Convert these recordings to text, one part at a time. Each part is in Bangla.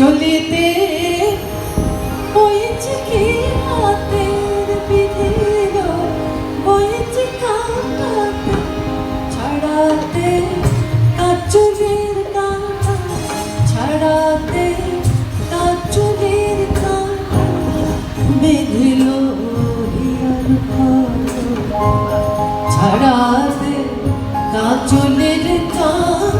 চলিতে বইছে কি হাতের বিধির বইছে কাটাতে ছাড়াতে কাচুরের কাঁটা ছাড়াতে কাচুরের কাঁটা ছাড়াতে কাচুরের কাঁটা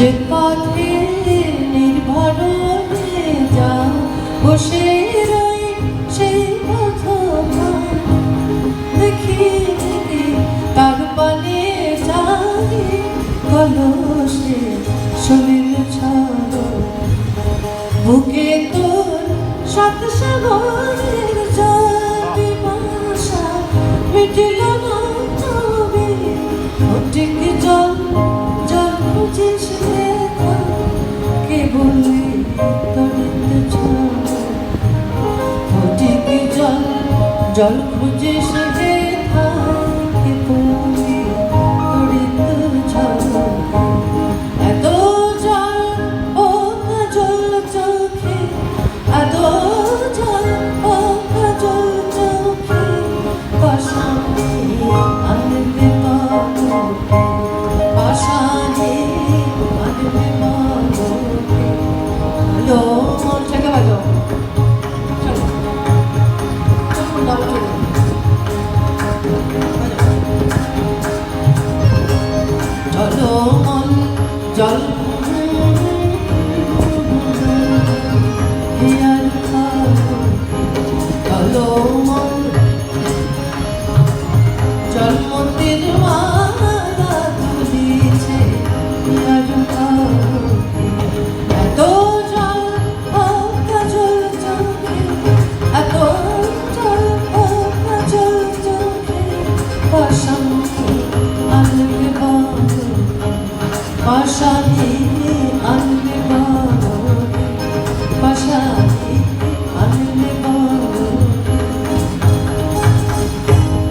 যে পথে নির্ভরে যা বসে রই সেই পথ দেখি তার পানে যাই, কলসে শরীর ছাড়ো। বুকে তোর সাত সাগরের জাতি ভাষা মিটিল Canım bunca yaşa Come on.